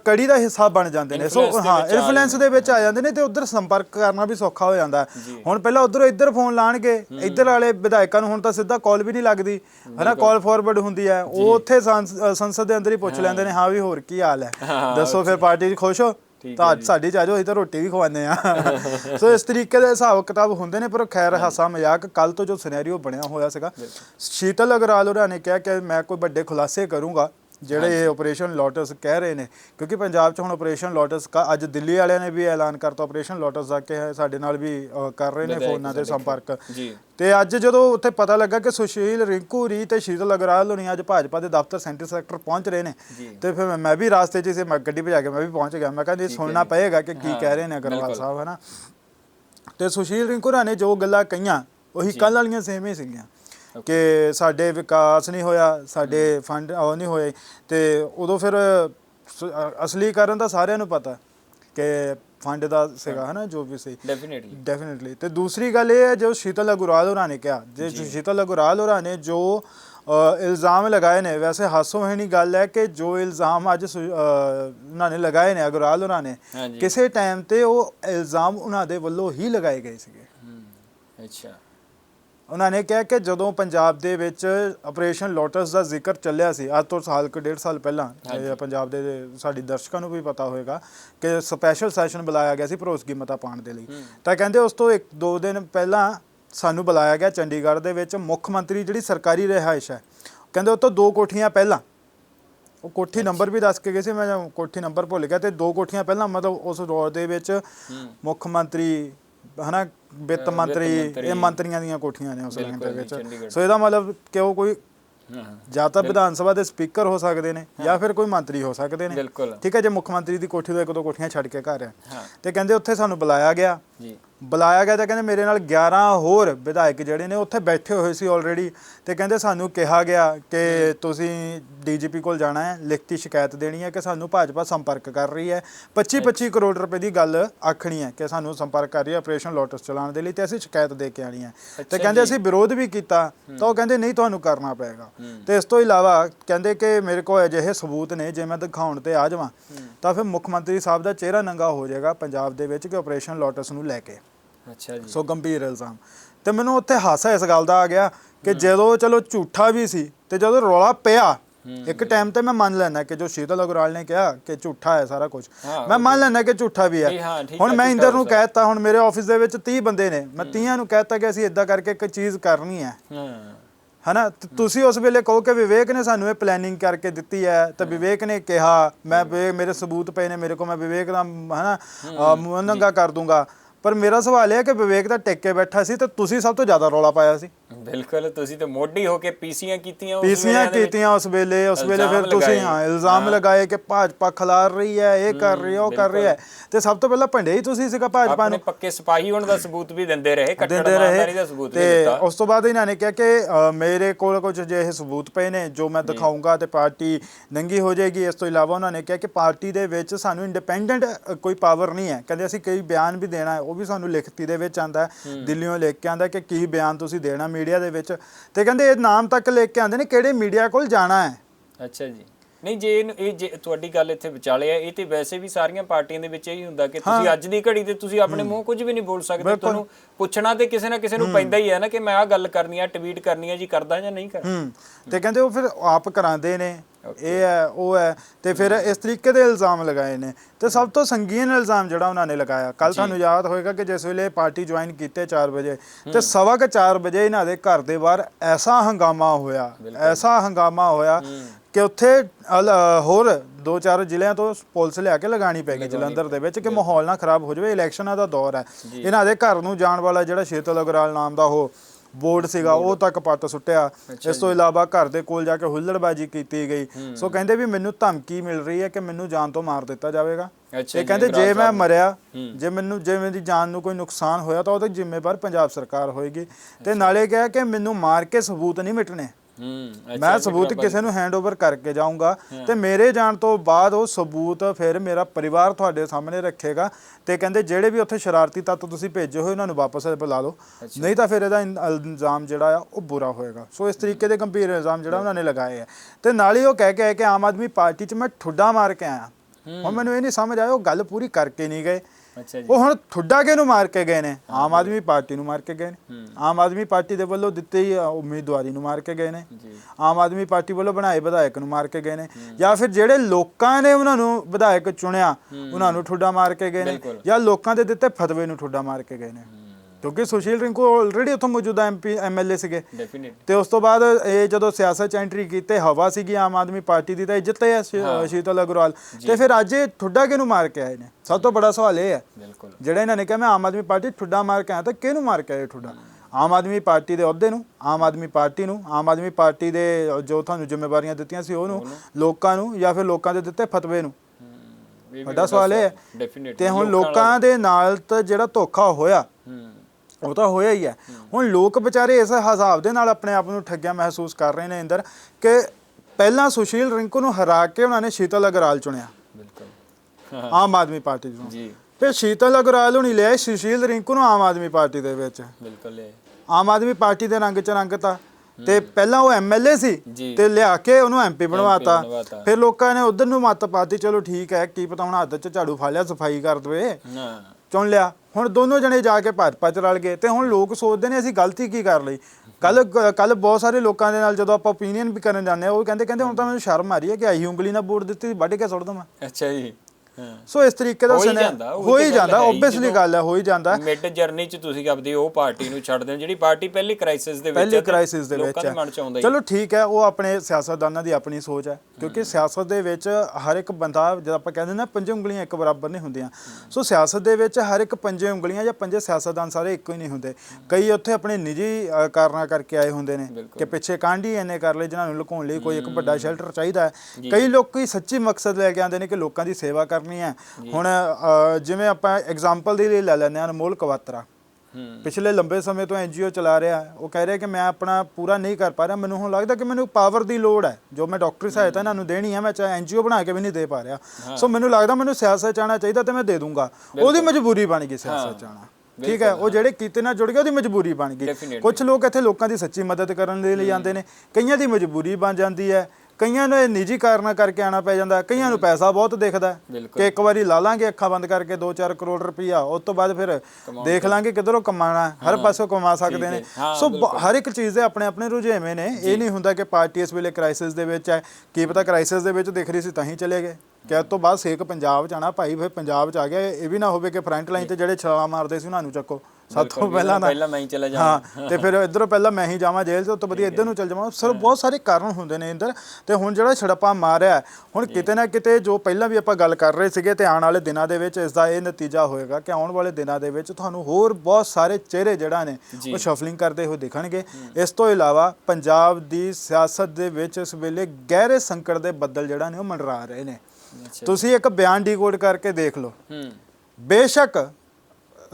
S2: ਕੜੀ ਦਾ ਹਿੱਸਾ ਬਣ ਜਾਂਦੇ ਨੇ। ਸੋ ਹਾਂ ਇਨਫਲੂਐਂਸ ਦੇ ਵਿੱਚ ਆ ਜਾਂਦੇ ਨੇ ਤੇ ਉਧਰ ਸੰਪਰਕ ਕਰਨਾ ਵੀ ਸੌਖਾ ਹੋ ਜਾਂਦਾ। ਹੁਣ ਪਹਿਲਾਂ ਉਧਰੋਂ ਇੱਧਰ ਫੋਨ ਲਾਣਗੇ ਇੱਧਰ ਵਾਲੇ ਵਿਧਾਇਕਾਂ ਨੂੰ ਹੁਣ ਤਾਂ ਸਿੱਧਾ ਕਾਲ ਵੀ ਨਹੀਂ ਲੱਗਦੀ ਹਨਾ ਕਾਲ ਫਾਰਵਰਡ ਹੁੰਦੀ ਹੈ। ਉਹ ਉੱਥੇ ਸੰਸਦ ਦੇ ਅੰਦਰ ਹੀ ਪੁੱਛ ਲੈਂਦੇ ਨੇ ਹਾਂ ਵੀ ਹੋਰ ਕੀ ਹਾਲ ਹੈ? ਦੱਸੋ ਫਿਰ ਪਾਰਟੀ ਖੁਸ਼ ਹੋ? ਤਾਂ ਸਾਡੀ ਚ ਆਜੋ ਅਸੀਂ ਤਾਂ ਰੋਟੀ ਵੀ ਖਵਾਉਂਦੇ ਆ। ਸੋ ਇਸ ਤਰੀਕੇ ਦੇ ਹਿਸਾਬ ਕਿਤਾਬ ਹੁੰਦੇ ਨੇ ਪਰ ਖੈਰ ਹਾਸਾ ਮਜ਼ਾਕ ਕੱਲ ਤੋਂ ਜੋ ਸਿਨੈਰੀਓ ਬਣਿਆ ਹੋਇਆ ਸੀਗਾ। ਸ਼ੀਤਲ ਅਗਰਾਲ ਹੋਰਾਂ ਨੇ ਕਿਹਾ ਕਿ ਮੈਂ ਕੋਈ ਵੱਡੇ ਖੁਲਾਸੇ ਕਰੂੰਗਾ। ਜਿਹੜੇ ਇਹ ਆਪਰੇਸ਼ਨ ਲੋਟਸ ਕਹਿ ਰਹੇ ਨੇ ਕਿਉਂਕਿ ਪੰਜਾਬ 'ਚ ਹੁਣ ਆਪਰੇਸ਼ਨ ਲੋਟਸ ਕਾ ਅੱਜ ਦਿੱਲੀ ਵਾਲਿਆਂ ਨੇ ਵੀ ਐਲਾਨ ਕਰਤਾ ਆਪਰੇਸ਼ਨ ਲੋਟਸ ਦਾ ਕਿ ਸਾਡੇ ਨਾਲ ਵੀ ਅ, ਕਰ ਰਹੇ ਨੇ ਫੋਨਾਂ ਤੇ ਸੰਪਰਕ।
S1: ਜੀ।
S2: ਤੇ ਅੱਜ ਜਦੋਂ ਉੱਥੇ ਪਤਾ ਲੱਗਾ ਕਿ ਸੁਸ਼ੀਲ ਰਿੰਕੂ ਰੀ ਤੇ ਸ਼ੀਤਲ ਅਗਰਾਲ ਹੋਣੀ ਅੱਜ ਭਾਜਪਾ ਦੇ ਦਫ਼ਤਰ ਸੈਂਟਰ ਸੈਕਟਰ ਪਹੁੰਚ ਰਹੇ ਨੇ
S1: ਜੀ।
S2: ਤੇ ਫਿਰ ਮੈਂ- ਮੈਂ ਵੀ ਰਾਸਤੇ 'ਚ ਸੀ ਮੈਂ ਗੱਡੀ ਭਜਾ ਕੇ ਮੈਂ ਵੀ ਪਹੁੰਚ ਗਿਆ। ਮੈਂ ਕਹਿੰਦਾ ਇਹ ਸੁਣਨਾ ਪਏਗਾ ਕਿ ਕੀ ਕਹਿ ਰਹੇ ਨੇ ਅਗਰਵਾਲ
S1: ਬਿਲਕੁਲ।
S2: ਸਾਹਿਬ ਹਨਾ? ਤੇ ਸੁਸ਼ੀਲ ਰਿੰਕੂ ਰਾਂ ਨੇ ਜੋ ਗੱਲਾਂ ਕਹੀਆਂ ਉਹੀ ਕੱਲ ਵਾਲੀਆਂ ਸੇਮ ਹੀ ਸੀਗੀਆਂ। ਕਿ ਸਾਡੇ ਵਿਕਾਸ ਨਹੀਂ ਹੋਇਆ ਸਾਡੇ ਫੰਡ ਉਹ ਨਹੀਂ ਹੋਏ ਤੇ ਉਦੋਂ ਫਿਰ ਸ- ਅ- ਅਸਲੀਕਰਨ ਦਾ ਸਾਰਿਆਂ ਨੂੰ ਪਤਾ ਕਿ ਫੰਡ ਦਾ ਸੀਗਾ ਹਨਾ ਜੋ ਵੀ ਸੀ।
S1: ਡੈਫੀਨਿਟਲੀ
S2: ਡੈਫੀਨਿਟਲੀ ਤੇ ਦੂਸਰੀ ਗੱਲ ਇਹ ਹੈ ਜੋ ਸ਼ੀਤਲ ਅਗੁਰਾਲ ਹੋਰਾਂ ਨੇ ਕਿਹਾ ਜੇ ਸ਼ੀਤਲ ਅਗੁਰਾਲ ਹੋਰਾਂ ਨੇ ਜੋ ਅ, ਇਲਜ਼ਾਮ ਲਗਾਏ ਨੇ ਵੈਸੇ ਹਾਸੋਹੀਣੀ ਗੱਲ ਹੈ ਕਿ ਜੋ ਇਲਜ਼ਾਮ ਅੱਜ ਸੁ- ਅ, ਉਹਨਾਂ ਨੇ ਲਗਾਏ ਨੇ ਅਗੁਰਾਲ ਹੋਰਾਂ ਨੇ
S1: ਹਾਂਜੀ।
S2: ਕਿਸੇ ਟਾਈਮ ਤੇ ਉਹ ਇਲਜ਼ਾਮ ਉਹਨਾਂ ਦੇ ਵੱਲੋਂ ਹੀ ਲਗਾਏ ਗਏ ਸੀਗੇ।
S1: ਅੱਛਾ।
S2: ਉਹਨਾਂ ਨੇ ਕਿਹਾ ਕਿ ਜਦੋਂ ਪੰਜਾਬ ਦੇ ਵਿੱਚ ਆਪਰੇਸ਼ਨ ਲੋਟਸ ਦਾ ਜ਼ਿਕਰ ਚੱਲਿਆ ਸੀ ਅੱਜ ਤੋਂ ਸਾਲ ਕੁ ਡੇਢ ਸਾਲ ਪਹਿਲਾਂ ਇਹ ਪੰਜਾਬ ਦੇ ਸਾਡੀ ਦਰਸ਼ਕਾਂ ਨੂੰ ਵੀ ਪਤਾ ਹੋਵੇਗਾ ਕਿ ਸਪੈਸ਼ਲ ਸੈਸ਼ਨ ਬੁਲਾਇਆ ਗਿਆ ਸੀ ਭਰੋਸਗੀ ਮਤਾ ਪਾਉਣ ਦੇ ਲਈ। ਤਾਂ ਕਹਿੰਦੇ ਉਸ ਤੋਂ ਇੱਕ ਦੋ ਦਿਨ ਪਹਿਲਾਂ ਸਾਨੂੰ ਬੁਲਾਇਆ ਗਿਆ ਚੰਡੀਗੜ੍ਹ ਦੇ ਵਿੱਚ ਮੁੱਖ ਮੰਤਰੀ ਜਿਹੜੀ ਸਰਕਾਰੀ ਰਿਹਾਇਸ਼ ਹੈ ਕਹਿੰਦੇ ਉਹ ਤੋਂ ਦੋ ਕੋਠੀਆਂ ਪਹਿਲਾਂ ਉਹ ਕੋਠੀ ਨੰਬਰ ਵੀ ਦੱਸ ਕੇ ਗਏ ਸੀ ਮੈਂ ਕੋਠੀ ਨੰਬਰ ਭੁੱਲ ਗਿਆ ਤੇ ਦੋ ਕੋਠੀਆਂ ਪਹਿਲਾਂ ਮਤਲਬ ਉਸ ਦੌਰ ਦੇ ਵਿੱਚ ਮੁੱਖ ਮੰਤਰੀ ਹਨਾ ਵਿੱਤ ਮੰਤਰੀ। ਇਹ ਮੰਤਰੀਆਂ ਦੀਆਂ ਕੋਠੀਆਂ ਨੇ ਉਸ ਟਾਈਮ ਦੇ। ਵਿੱਚ। ਸੋ ਇਹਦਾ ਮਤਲਬ ਕਿ ਉਹ ਕੋਈ ਜਾਂ ਤਾਂ ਵਿਧਾਨ ਸਭਾ ਦੇ ਸਪੀਕਰ ਹੋ ਸਕਦੇ ਨੇ ਜਾਂ ਫਿਰ ਕੋਈ ਮੰਤਰੀ ਹੋ ਸਕਦੇ ਨੇ। ਠੀਕ ਹੈ ਜੇ ਮੁੱਖ ਮੰਤਰੀ ਦੀ ਕੋਠੀ ਤੋਂ ਇੱਕ ਦੋ ਕੋਠੀਆਂ ਛੱਡ ਕੇ ਘਰ ਹਾਂ। ਤੇ ਕਹਿੰਦੇ ਉੱਥੇ ਸਾਨੂੰ ਬੁਲਾਇਆ ਗਿਆ।
S1: ਜੀ।
S2: ਬੁਲਾਇਆ ਗਿਆ ਤਾਂ ਕਹਿੰਦੇ ਮੇਰੇ ਨਾਲ 11 ਹੋਰ ਵਿਧਾਇਕ ਜਿਹੜੇ ਨੇ ਉੱਥੇ ਬੈਠੇ ਹੋਏ ਸੀ ਆਲਰੇਡੀ ਤੇ ਕਹਿੰਦੇ ਸਾਨੂੰ ਕਿਹਾ ਗਿਆ ਕਿ ਤੁਸੀਂ ਡੀਜੀਪੀ ਕੋਲ ਜਾਣਾ ਹੈ ਲਿਖਤੀ ਸ਼ਿਕਾਇਤ ਦੇਣੀ ਹੈ ਕਿ ਸਾਨੂੰ ਭਾਜਪਾ ਸੰਪਰਕ ਕਰ ਰਹੀ ਹੈ। 25 25 ਕਰੋੜ ਰੁਪਏ ਦੀ ਗੱਲ ਆਖਣੀ ਹੈ ਕਿ ਸਾਨੂੰ ਸੰਪਰਕ ਕਰ ਰਹੀ ਹੈ ਆਪਰੇਸ਼ਨ ਲੋਟਸ ਚਲਾਉਣ ਦੇ ਲਈ ਤੇ ਅਸੀਂ ਸ਼ਿਕਾਇਤ ਦੇ ਕੇ ਆਣੀ ਹੈ। ਤੇ ਕਹਿੰਦੇ। ਅਸੀਂ ਵਿਰੋਧ ਵੀ ਕੀਤਾ ਤਾਂ ਉਹ ਕਹਿੰਦੇ ਨਹੀਂ ਤੁਹਾਨੂੰ ਕਰਨਾ ਪਏਗਾ। ਤੇ ਇਸ ਤੋਂ ਇਲਾਵਾ ਕਹਿੰਦੇ ਕਿ ਮੇਰੇ ਕੋਲ ਅਜਿਹੇ ਸਬੂਤ ਨੇ ਜੇ ਮੈਂ ਦਿਖਾਉਣ ਤੇ ਆ ਜਾਵਾਂ ਤਾਂ ਫਿਰ ਮੁੱਖ ਮੰਤਰੀ ਸਾਹਿਬ ਦਾ ਚਿਹਰਾ ਨੰਗਾ ਹੋ ਜਾਏਗਾ ਪੰਜਾਬ ਦੇ ਵਿੱਚ ਕਿ ਆਪਰੇਸ਼ਨ ਲੋਟਸ ਨੂੰ ਲੈ ਕੇ।
S1: ਅੱਛਾ ਜੀ।
S2: ਸੋ ਗੰਭੀਰ ਇਲਜ਼ਾਮ। ਤੇ ਮੈਨੂੰ ਉੱਥੇ ਹਾਸਾ ਇਸ ਗੱਲ ਦਾ ਆ ਗਿਆ ਕਿ ਜਦੋਂ ਚਲੋ ਝੂਠਾ ਵੀ ਸੀ ਤੇ ਜਦੋਂ ਰੌਲਾ ਪਿਆ ਇੱਕ ਟਾਈਮ ਤੇ ਮੈਂ ਮੰਨ ਲੈਣਾ ਕਿ ਜੋ ਸ਼ੀਤਲ ਅਗਰਵਾਲ ਨੇ ਕਿਹਾ ਕਿ ਝੂਠਾ ਹੈ ਸਾਰਾ ਕੁਝ ਮੈਂ ਮੰਨ ਲੈਣਾ ਕਿ ਝੂਠਾ ਵੀ
S1: ਹਾਂ,
S2: ਹੁਣ ਮੈਂ ਇੰਦਰ ਨੂੰ। ਕਹਿਤਾ ਹੁਣ ਮੇਰੇ ਆਫਿਸ ਦੇ ਵਿੱਚ 30 ਬੰਦੇ ਨੇ ਮੈਂ 30 ਨੂੰ ਕਹਿਤਾ ਕਿ ਅਸੀਂ ਇਦਾਂ ਕਰਕੇ ਇੱਕ ਚੀਜ਼ ਕਰਨੀ ਹੈ। ਹਨਾ? ਤੁਸੀਂ ਉਸ ਵੇਲੇ ਕਹੋ ਕਿ ਵਿਵੇਕ ਨੇ ਸਾਨੂੰ ਇਹ ਪਲੈਨਿੰਗ ਕਰਕੇ ਦਿੱਤੀ ਹੈ ਤਾਂ ਵਿਵੇਕ ਨੇ ਕਿਹਾ ਮੈਂ ਮੇਰੇ ਸਬੂਤ ਪਏ ਨੇ ਮੇਰੇ ਕੋਲ ਮੈਂ ਵਿਵੇਕ ਦਾ ਹਨਾ ਅ, ਮੂੰਹ ਨੰਗਾ ਕਰ ਦੂੰਗਾ। ਪਰ ਮੇਰਾ ਸਵਾਲ ਇਹ ਹੈ ਕਿ ਵਿਵੇਕ ਤਾਂ ਟਿਕ ਕੇ ਬੈਠਾ ਸੀ ਤੇ ਤੁਸੀਂ ਸਭ ਤੋਂ ਜ਼ਿਆਦਾ ਰੌਲਾ ਪਾਇਆ ਸੀ।
S1: ਬਿਲਕੁਲ ਤੁਸੀਂ ਤੇ ਮੋਢੀ ਹੋ ਕੇ ਪੀਸੀਆਂ ਕੀਤੀਆਂ ਉਸ
S2: ਪੀਸੀਆਂ
S1: ਦੇ।
S2: ਕੀਤੀਆਂ ਉਸ ਵੇਲੇ ਉਸ ਵੇਲੇ ਫਿਰ ਤੁਸੀਂ। ਹਾਂ ਇਲਜ਼ਾਮ ਲਗਾਏ ਕਿ ਭਾਜਪਾ ਖਿਲਾਰ ਰਹੀ ਹੈ ਇਹ ਕਰ ਰਹੀ ਹੈ ਉਹ ਕਰ ਰਹੀ ਹੈ। ਤੇ ਸਭ ਤੋਂ ਪਹਿਲਾਂ ਭੰਡੇ ਹੀ ਤੁਸੀਂ ਸੀਗਾ ਭਾਜਪਾ
S1: ਆਪਣੇ
S2: ਨੂੰ?
S1: ਪੱਕੇ ਸਿਪਾਹੀ ਹੋਣ ਦਾ ਸਬੂਤ ਵੀ ਦਿੰਦੇ ਰਹੇ ਕੱਟੜ
S2: ਦਿੰਦੇ
S1: ਇਮਾਨਦਾਰੀ ਦਾ ਸਬੂਤ ਵੀ
S2: ਤੇ
S1: ਦਿੱਤਾ।
S2: ਉਸ ਤੋਂ ਬਾਅਦ ਇਹਨਾਂ ਨੇ ਕਿਹਾ ਕਿ ਮੇਰੇ ਕੋਲ ਕੁਝ ਜਿਹੇ ਸਬੂਤ ਪਏ ਨੇ ਜੋ ਮੈਂ ਦਿਖਾਉਂਗਾ ਤੇ ਪਾਰਟੀ ਨੰਗੀ ਹੋ ਜਾਏਗੀ। ਇਸ ਤੋਂ ਇਲਾਵਾ ਉਹਨਾਂ ਨੇ ਕਿਹਾ ਕਿ ਪਾਰਟੀ ਦੇ ਵਿੱਚ ਸਾਨੂੰ ਇੰਡੀਪੈਂਡੈਂਟ ਕੋਈ ਪਾਵਰ ਨਹੀਂ ਹੈ। ਕਹਿੰਦੇ ਅਸੀਂ ਕਈ ਬਿਆਨ ਵੀ ਦੇਣਾ ਹੈ ਉਹ ਵੀ ਸਾਨੂੰ ਲਿਖਤੀ ਦੇ ਵਿੱਚ ਆਂਦਾ ਦਿੱਲੀੋਂ ਲਿਖ ਕੇ ਆਂਦਾ ਕਿ ਕੀ ਬਿਆਨ ਤੁਸੀਂ ਦੇਣਾ ਮੀਡੀਆ ਦੇ ਵਿੱਚ। ਤੇ ਕਹਿੰਦੇ ਇਹ ਨਾਮ ਤੱਕ ਲਿਖ ਕੇ ਆਂਦੇ ਨੇ ਕਿਹੜੇ ਮੀਡੀਆ ਕੋਲ ਜਾਣਾ ਹੈ।
S1: ਅੱਛਾ ਜੀ। ਨਹੀਂ ਜੇ ਇਹ ਤੁਹਾਡੀ ਗੱਲ ਇੱਥੇ ਵਿਚਾਲੇ ਆ ਇਹ ਤੇ ਵੈਸੇ ਵੀ ਸਾਰੀਆਂ ਪਾਰਟੀਆਂ ਦੇ ਵਿੱਚ ਇਹੀ ਹੁੰਦਾ ਕਿ ਤੁਸੀਂ ਅੱਜ ਦੀ ਘੜੀ ਤੇ ਤੁਸੀਂ ਆਪਣੇ ਮੂੰਹ ਕੁਝ ਵੀ ਨਹੀਂ ਬੋਲ ਸਕਦੇ ਤੁਹਾਨੂੰ ਪੁੱਛਣਾ ਤੇ ਕਿਸੇ ਨਾ ਕਿਸੇ ਨੂੰ ਪੈਂਦਾ ਹੀ ਹੈ ਨਾ ਕਿ ਮੈਂ ਆਹ ਗੱਲ ਕਰਨੀ ਆ ਟਵੀਟ ਕਰਨੀ ਆ ਜੀ ਕਰਦਾ ਜਾਂ ਨਹੀਂ ਕਰਦਾ।
S2: ਤੇ ਕਹਿੰਦੇ ਉਹ ਫਿਰ ਆਪ ਕਰਾਉਂਦੇ ਨੇ। ਇਹ ਹੈ ਉਹ ਹੈ। ਤੇ ਫਿਰ ਇਸ ਤਰੀਕੇ ਦੇ ਇਲਜ਼ਾਮ ਲਗਾਏ ਨੇ। ਤੇ ਸਭ ਤੋਂ ਸੰਗੀਨ ਇਲਜ਼ਾਮ ਜਿਹੜਾ ਉਹਨਾਂ ਨੇ ਲਗਾਇਆ। ਕੱਲ ਤੁਹਾਨੂੰ ਯਾਦ ਹੋਏਗਾ ਕਿ ਜਿਸ ਵੇਲੇ ਪਾਰਟੀ ਜੁਆਇਨ ਕੀਤੇ 4 ਵਜੇ ਤੇ ਸਵਾ ਕੁ 4 ਵਜੇ ਇਹਨਾਂ ਦੇ ਘਰ ਦੇ ਬਾਹਰ ਐਸਾ ਹੰਗਾਮਾ ਹੋਇਆ। ਐਸਾ ਹੰਗਾਮਾ ਹੋਇਆ ਕਿ ਉੱਥੇ ਹੋਰ ਦੋ ਚਾਰ ਜ਼ਿਲ੍ਹਿਆਂ ਤੋਂ ਪੁਲਿਸ ਲਿਆ ਕੇ ਲਗਾਣੀ ਪੈ ਗਈ ਜਲੰਧਰ ਦੇ ਵਿੱਚ ਕਿ ਮਾਹੌਲ ਨਾ ਖਰਾਬ ਹੋ ਜਾਵੇ ਇਲੈਕਸ਼ਨਾਂ ਦਾ ਦੌਰ ਹੈ। ਇਹਨਾਂ ਦੇ ਘਰ ਨੂੰ ਜਾਣ ਵਾਲਾ ਜਿਹੜਾ ਸ਼ੀਤਲ ਅਗਰਾਲ ਨਾਮ ਦਾ ਉਹ ਬੋਰਡ ਸੀਗਾ ਉਹ ਤੱਕ ਪੱਟ ਸੁੱਟਿਆ। ਇਸ ਤੋਂ ਇਲਾਵਾ ਘਰ ਦੇ ਕੋਲ ਜਾ ਕੇ ਹੁੱਲੜਬਾਜੀ ਕੀਤੀ ਗਈ। ਸੋ ਕਹਿੰਦੇ ਵੀ ਮੈਨੂੰ ਧਮਕੀ ਮਿਲ ਰਹੀ ਹੈ ਕਿ ਮੈਨੂੰ ਜਾਨ ਤੋਂ ਮਾਰ ਦਿੱਤਾ ਜਾਵੇਗਾ। ਇਹ ਕਹਿੰਦੇ ਜੇ ਮੈਂ। ਮਰਿਆ ਜੇ ਮੈਨੂੰ ਜੇ ਮੇਰੀ ਜਾਨ ਨੂੰ ਕੋਈ ਨੁਕਸਾਨ ਹੋਇਆ ਤਾਂ ਉਹਦਾ ਜ਼ਿੰਮੇਵਾਰ ਪੰਜਾਬ ਸਰਕਾਰ ਹੋਏਗੀ। ਤੇ ਨਾਲੇ ਕਿਹਾ ਕਿ ਮੈਨੂੰ ਮਾਰ ਕੇ ਸਬੂਤ ਨਹੀਂ ਮਿਟਣੇ। ਮੈਂ ਸਬੂਤ। ਕਿਸੇ ਨੂੰ ਹੈਂਡਓਵਰ ਕਰਕੇ ਜਾਊਂਗਾ ਤੇ ਮੇਰੇ ਜਾਣ ਤੋਂ ਬਾਅਦ ਉਹ ਸਬੂਤ ਫਿਰ ਮੇਰਾ ਪਰਿਵਾਰ ਤੁਹਾਡੇ ਸਾਹਮਣੇ ਰੱਖੇਗਾ ਤੇ ਕਹਿੰਦੇ ਜਿਹੜੇ ਵੀ ਉੱਥੇ ਸ਼ਰਾਰਤੀ ਤੱਤ ਤੁਸੀਂ ਭੇਜੇ ਹੋਏ ਉਹਨਾਂ ਨੂੰ ਵਾਪਸ ਬੁਲਾ ਲਓ। ਨਹੀਂ ਤਾਂ ਫਿਰ ਇਹਦਾ ਇਲਜ਼ਾਮ ਜਿਹੜਾ ਆ ਉਹ ਬੁਰਾ ਹੋਏਗਾ। ਸੋ ਇਸ ਤਰੀਕੇ ਦੇ ਗੰਭੀਰ ਇਲਜ਼ਾਮ ਜਿਹੜਾ ਉਹਨਾਂ ਨੇ ਲਗਾਏ ਆ। ਤੇ ਨਾਲ ਹੀ ਉਹ ਕਹਿ ਕੇ ਆਏ ਕਿ ਆਮ ਆਦਮੀ ਪਾਰਟੀ 'ਚ ਮੈਂ ਠੁੱਡਾ ਮਾਰ ਕੇ ਆਇਆ। ਹੁਣ ਮੈਨੂੰ ਇਹ ਨਹੀਂ ਸਮਝ ਆਇਆ ਉਹ ਗੱਲ ਪੂਰੀ ਕਰਕੇ ਨਹੀਂ ਗਏ।
S1: ਅੱਛਾ ਜੀ।
S2: ਉਹ ਹੁਣ ਠੁੱਡਾ ਕਿਹਨੂੰ ਮਾਰ ਕੇ ਗਏ ਨੇ? ਆਮ ਆਦਮੀ ਪਾਰਟੀ ਨੂੰ ਮਾਰ ਕੇ ਗਏ ਨੇ। ਆਮ ਆਦਮੀ ਪਾਰਟੀ ਦੇ ਵੱਲੋਂ ਦਿੱਤੇ ਉਮੀਦਵਾਰੀ ਨੂੰ ਮਾਰ ਕੇ ਗਏ ਨੇ। ਆਮ ਆਦਮੀ ਪਾਰਟੀ ਵੱਲੋਂ ਬਣਾਏ ਵਿਧਾਇਕ ਨੂੰ ਮਾਰ ਕੇ ਗਏ ਨੇ। ਜਾਂ ਫਿਰ ਜਿਹੜੇ ਲੋਕਾਂ ਨੇ ਉਹਨਾਂ ਨੂੰ ਵਿਧਾਇਕ ਚੁਣਿਆ ਉਹਨਾਂ ਨੂੰ ਠੁੱਡਾ ਮਾਰ ਕੇ ਗਏ ਨੇ। ਜਾਂ ਲੋਕਾਂ ਦੇ ਦਿੱਤੇ ਫਤਵੇ ਨੂੰ ਠੁੱਡਾ ਮਾਰ ਕੇ ਗਏ ਨੇ। ਕਿਉਂਕਿ ਸੁਸ਼ੀਲ ਰਿੰਕੂ ਆਲਰੇਡੀ ਉੱਥੋਂ ਮੌਜੂਦਾ ਐਮਪੀ ਐਮਐਲਏ ਸੀਗੇ।
S1: ਡੈਫੀਨਿਟ
S2: ਤੇ ਉਸ ਤੋਂ ਬਾਅਦ ਇਹ ਜਦੋਂ ਸਿਆਸਤ ਚ ਐਂਟਰੀ ਕੀਤੇ ਹਵਾ ਸੀਗੀ ਆਮ ਆਦਮੀ ਪਾਰਟੀ ਦੀ ਤਾਂ ਇੱਜ਼ਤ ਹੈ ਸ਼ੀਤਲ ਅਗਰਵਾਲ। ਤੇ ਫਿਰ ਅੱਜ ਇਹ ਠੁੱਡਾ ਕਿਹਨੂੰ ਮਾਰ ਕੇ ਆਏ ਨੇ? ਸਭ ਤੋਂ ਬੜਾ ਸਵਾਲ ਇਹ ਹੈ।
S1: ਬਿਲਕੁਲ।
S2: ਜਿਹੜਾ ਇਹਨਾਂ ਨੇ ਕਿਹਾ ਮੈਂ ਆਮ ਆਦਮੀ ਪਾਰਟੀ ਠੁੱਡਾ ਮਾਰ ਕੇ ਆਇਆ ਤਾਂ ਕਿਹਨੂੰ ਮਾਰ ਕੇ ਆਏ ਠੁੱਡਾ? ਆਮ ਆਦਮੀ ਪਾਰਟੀ ਦੇ ਅਹੁਦੇ ਨੂੰ ਆਮ ਆਦਮੀ ਪਾਰਟੀ ਨੂੰ ਆਮ ਆਦਮੀ ਪਾਰਟੀ ਦੇ ਜੋ ਤੁਹਾਨੂੰ ਜ਼ਿੰਮੇਵਾਰੀਆਂ ਦਿੱਤੀਆਂ ਸੀ ਉਹਨੂੰ ਲੋਕਾਂ ਨੂੰ ਜਾਂ ਫਿਰ ਲੋਕਾਂ ਦੇ ਦਿੱਤੇ ਫਤਵੇ ਨੂੰ? ਵੱਡਾ ਸਵਾਲ ਇਹ ਹੈ। ਤੇ ਹੁਣ ਲੋਕਾਂ ਦੇ ਨਾਲ ਤਾਂ ਜਿਹੜਾ ਧੋਖਾ ਹੋਇਆ ਉਹ ਤਾਂ ਹੋਇਆ ਹੀ ਹੈ। ਹੁਣ ਲੋਕ ਵਿਚਾਰੇ ਇਸ ਹਿਸਾਬ ਦੇ ਨਾਲ ਆਪਣੇ ਆਪ ਨੂੰ ਠੱਗਿਆ ਮਹਿਸੂਸ ਕਰ ਰਹੇ ਨੇ ਇੰਦਰ ਕਿ ਪਹਿਲਾਂ ਸੁਸ਼ੀਲ ਰਿੰਕੂ ਨੂੰ ਹਰਾ ਕੇ ਉਹਨਾਂ ਨੇ ਸ਼ੀਤਲ ਅਗਰਾਲ ਚੁਣਿਆ।
S1: ਬਿਲਕੁਲ।
S2: ਆਮ ਆਦਮੀ ਪਾਰਟੀ ਤੋਂ
S1: ਜੀ।
S2: ਫਿਰ ਸ਼ੀਤਲ ਅਗਰਾਲ ਹੁਣੀ ਲਿਆ ਸੁਸ਼ੀਲ ਰਿੰਕੂ ਨੂੰ ਆਮ ਆਦਮੀ ਪਾਰਟੀ ਦੇ ਵਿੱਚ।
S1: ਬਿਲਕੁਲ
S2: ਆਮ ਆਦਮੀ ਪਾਰਟੀ ਦੇ ਰੰਗ ਚ ਰੰਗਤਾ ਤੇ। ਪਹਿਲਾਂ ਉਹ ਐਮਐਲਏ ਸੀ। ਤੇ ਲਿਆ ਕੇ ਉਹਨੂੰ ਐਮਪੀ ਬਣਵਾਤਾ। ਫਿਰ ਲੋਕਾਂ ਨੇ ਉਧਰ ਨੂੰ ਮੱਤ ਪਾਤੀ ਚਲੋ ਠੀਕ ਹੈ ਕੀ ਪਤਾ ਹੁਣ ਹੱਥ 'ਚ ਝਾੜੂ ਫਾ ਲਿਆ ਸਫ਼ਾਈ ਕਰ ਦਵੇ। ਚੁਣ ਲਿਆ। ਹੁਣ ਦੋਨੋਂ ਜਣੇ ਜਾ ਕੇ ਭਾਜਪਾ ਚ ਰਲ ਗਏ ਤੇ ਹੁਣ ਲੋਕ ਸੋਚਦੇ ਨੇ ਅਸੀਂ ਗਲਤੀ ਕੀ ਕਰ ਲਈ। ਕੱਲ ਕੱਲ ਬਹੁਤ ਸਾਰੇ ਲੋਕਾਂ ਦੇ ਨਾਲ ਜਦੋਂ ਆਪਾਂ ਓਪੀਨੀਅਨ ਵੀ ਕਰਨ ਜਾਂਦੇ ਆ ਉਹ ਕਹਿੰਦੇ ਕਹਿੰਦੇ ਹੁਣ ਤਾਂ ਮੈਨੂੰ ਸ਼ਰਮ ਆ ਰਹੀ ਹੈ ਕਿ ਆਹੀ ਉਂਗਲੀ ਨਾਲ ਵੋਟ ਦਿੱਤੀ ਵੱਢ ਕੇ ਸੁੱਟ ਦਵਾਂ।
S1: ਅੱਛਾ ਜੀ।
S2: ਸੋ ਇਸ ਤਰੀਕੇ ਦਾ
S1: ਹੋ ਹੀ
S2: ਹੋ ਜਾਂਦਾ ਓਬਵੀਅਸਲੀ ਗੱਲ ਹੈ ਹੋ ਹੀ ਜਾਂਦਾ।
S1: ਮਿਡ ਜਰਨੀ ਚ ਤੁਸੀਂ ਆਪਦੀ ਉਹ ਪਾਰਟੀ ਨੂੰ ਛੱਡਦੇ ਹੋ ਜਿਹੜੀ ਪਾਰਟੀ ਪਹਿਲੀ ਕ੍ਰਾਈਸਿਸ ਦੇ ਵਿੱਚ
S2: ਪਹਿਲੀ ਕ੍ਰਾਈਸਿਸ ਦੇ ਵਿੱਚ ਚਲੋ ਠੀਕ ਹੈ ਉਹ ਆਪਣੇ ਸਿਆਸਤਦਾਨਾਂ ਦੀ ਆਪਣੀ ਸੋਚ ਹੈ ਕਿਉਂਕਿ ਸਿਆਸਤ ਦੇ ਵਿੱਚ ਹਰ ਇੱਕ ਬੰਦਾ ਜਦ ਆਪਾਂ ਕਹਿੰਦੇ ਨਾ ਪੰਜੇ ਉਂਗਲੀਆਂ ਇੱਕ ਬਰਾਬਰ ਨਹੀਂ ਹੁੰਦੀਆਂ। ਸੋ ਸਿਆਸਤ ਦੇ ਵਿੱਚ ਹਰ ਇੱਕ ਪੰਜੇ ਉਂਗਲੀਆਂ ਜਾਂ ਪੰਜੇ ਸਿਆਸਤਦਾਨ ਸਾਰੇ ਇੱਕੋ ਹੀ ਨਹੀਂ ਹੁੰਦੇ। ਕਈ ਉੱਥੇ ਆਪਣੇ ਨਿੱਜੀ ਕਾਰਨਾਂ ਕਰਕੇ ਆਏ ਹੁੰਦੇ ਨੇ। ਕਿ ਪਿੱਛੇ ਕਾਂਢੀ ਇੰਨੇ ਕਰ ਲਏ ਜਿਨ੍ਹਾਂ ਨੂੰ ਲੁਕਾਉਣ ਲਈ ਕੋਈ ਇੱਕ ਵੱਡਾ ਸ਼ੈਲਟਰ ਚਾਹੀਦਾ ਹੈ। ਕਈ ਲੋਕ ਕੋਈ ਸੱਚੀ ਮਕਸਦ ਲੈ ਕੇ ਆਉਂਦੇ ਨੇ ਕਿ ਲੋਕਾਂ ਦੀ ਸੇਵਾ ਕਰਨੀ ਹੈ। ਹੁਣ ਅ, ਜਿਵੇਂ ਆਪਾਂ ਐਗਜ਼ਾਮਪਲ ਦੇ ਲਈ ਲੈ ਲੈਂਦੇ ਹਾਂ ਅਨਮੋਲ ਕਵਾਤਰਾ। ਪਿਛਲੇ ਲੰਬੇ ਸਮੇਂ ਤੋਂ ਐਨਜੀਓ ਚਲਾ ਰਿਹਾ ਹੈ। ਉਹ ਕਹਿ ਰਿਹਾ ਕਿ ਮੈਂ ਆਪਣਾ ਪੂਰਾ ਨਹੀਂ ਕਰ ਪਾ ਰਿਹਾ। ਮੈਨੂੰ ਹੁਣ ਲੱਗਦਾ ਕਿ ਮੈਨੂੰ ਪਾਵਰ ਦੀ ਲੋੜ ਹੈ। ਜੋ ਮੈਂ ਡਾਕਟਰੀ ਸਹਾਇਤਾ ਇਹਨਾਂ ਨੂੰ ਦੇਣੀ ਹੈ ਮੈਂ ਚਾਹੇ ਐਨਜੀਓ ਬਣਾ ਕੇ ਵੀ ਨਹੀਂ ਦੇ ਪਾ ਰਿਹਾ। ਸੋ ਮੈਨੂੰ ਲੱਗਦਾ ਮੈਨੂੰ ਸਿਆਸਤ ਚ ਆਉਣਾ ਚਾਹੀਦਾ ਤੇ ਮੈਂ ਦੇ ਦੂੰਗਾ। ਉਹਦੀ ਮਜਬੂਰੀ ਬਣ ਗਈ ਸਿਆਸਤ ਚ ਆਉਣਾ ਠੀਕ ਹੈ? ਉਹ ਜਿਹੜੇ ਕੀਤੇ ਨਾਲ ਜੁੜ ਗਏ ਉਹਦੀ ਮਜਬੂਰੀ ਬਣ ਗਈ।
S1: Definitely.
S2: ਕੁਝ ਲੋਕ ਇੱਥੇ ਲੋਕਾਂ ਦੀ ਸੱਚੀ ਮਦਦ ਕਰਨ ਦੇ ਲਈ ਆਉਂਦੇ ਨੇ। ਕਈਆਂ ਦੀ ਮਜਬੂਰੀ ਬਣ ਜਾਂਦੀ ਹੈ। ਕਈਆਂ ਨੂੰ ਇਹ ਨਿੱਜੀ ਕਾਰਨਾਂ ਕਰਕੇ ਆਣਾ ਪੈ ਜਾਂਦਾ ਕਈਆਂ ਨੂੰ ਪੈਸਾ ਬਹੁਤ ਦਿਖਦਾ ਕਿ ਇੱਕ ਵਾਰੀ ਲਾ ਲਾਂਗੇ ਅੱਖਾਂ ਬੰਦ ਕਰਕੇ 2-4 ਕਰੋੜ ਰੁਪਈਆ ਉਸ ਤੋਂ ਬਾਅਦ ਫਿਰ ਦੇਖ ਲਾਂਗੇ ਕਿੱਧਰੋਂ ਕਮਾਣਾ। ਹਰ ਪਾਸੋਂ ਕਮਾ ਸਕਦੇ ਨੇ। ਸੋ ਹਰ ਇੱਕ ਚੀਜ਼ ਦੇ ਆਪਣੇ ਆਪਣੇ ਰੁਝੇਵੇਂ ਨੇ। ਇਹ ਨਹੀਂ ਹੁੰਦਾ ਕਿ ਪਾਰਟੀ ਇਸ ਵੇਲੇ ਕ੍ਰਾਈਸਿਸ ਦੇ ਵਿੱਚ ਹੈ। ਕੀ ਪਤਾ ਕ੍ਰਾਈਸਿਸ ਦੇ ਵਿੱਚ ਦਿਖ ਰਹੀ ਸੀ ਤਾਂ ਹੀ ਚਲੇ ਗਏ। ਕਿ ਉਸ ਤੋਂ ਬਾਅਦ ਸੇਕ ਪੰਜਾਬ ਚ ਆਣਾ ਭਾਈ ਫਿਰ ਪੰਜਾਬ ਚ ਆ ਗਿਆ। ਇਹ ਵੀ ਨਾ ਹੋਵੇ ਕਿ ਫਰੰਟ ਲਾਈਨ ਤੇ ਜਿਹੜੇ ਛਾਲਾਂ ਮਾਰਦੇ ਸੀ ਉਹਨਾਂ ਨੂੰ ਚੱਕੋ। ਸਭ ਤੋਂ ਪਹਿਲਾਂ ਨਾ
S1: ਪਹਿਲਾਂ ਮੈਂ ਹੀ ਚਲਾ ਜਾਵਾਂ।
S2: ਹਾਂ ਤੇ ਫਿਰ ਇਧਰੋਂ ਪਹਿਲਾਂ ਮੈਂ ਹੀ ਜਾਵਾਂ ਜੇਲ੍ਹ ਤੋਂ ਤੋਂ ਵਧੀਆ ਇੱਧਰ ਨੂੰ ਚੱਲ ਜਾਵਾਂ। ਸਰ ਬਹੁਤ ਸਾਰੇ ਕਾਰਨ ਹੁੰਦੇ ਨੇ ਇੰਦਰ ਤੇ ਹੁਣ ਜਿਹੜਾ ਛੜਪਾ ਮਾਰਿਆ ਹੁਣ ਕਿਤੇ ਨਾ ਕਿਤੇ ਜੋ ਪਹਿਲਾਂ ਵੀ ਆਪਾਂ ਗੱਲ ਕਰ ਰਹੇ ਸੀਗੇ ਤੇ ਆਉਣ ਵਾਲੇ ਦਿਨਾਂ ਦੇ ਵਿੱਚ ਇਸ ਦਾ ਇਹ ਨਤੀਜਾ ਹੋਏਗਾ ਕਿ ਆਉਣ ਵਾਲੇ ਦਿਨਾਂ ਦੇ ਵਿੱਚ ਤੁਹਾਨੂੰ ਹੋਰ ਬਹੁਤ ਸਾਰੇ ਚਿਹਰੇ ਜਿਹੜਾ ਨੇ। ਉਹ ਸ਼ਫਲਿੰਗ ਕਰਦੇ ਹੋਏ ਦਿਖਣਗੇ। ਇਸ ਤੋਂ ਇਲਾਵਾ ਪੰਜਾਬ ਦੀ ਸਿਆਸਤ ਦੇ ਵਿੱਚ ਇਸ ਵੇਲੇ ਗਹਿਰੇ ਸੰਕਟ ਦੇ ਬੱਦਲ ਜਿਹੜਾ ਨੇ ਉਹ ਮੰਡਰਾ ਰਹੇ ਨੇ। ਤੁਸੀਂ ਇੱਕ ਬਿਆਨ ਡੀਕੋਡ ਕਰਕੇ ਦੇਖ ਲਓ। ਬੇਸ਼ੱਕ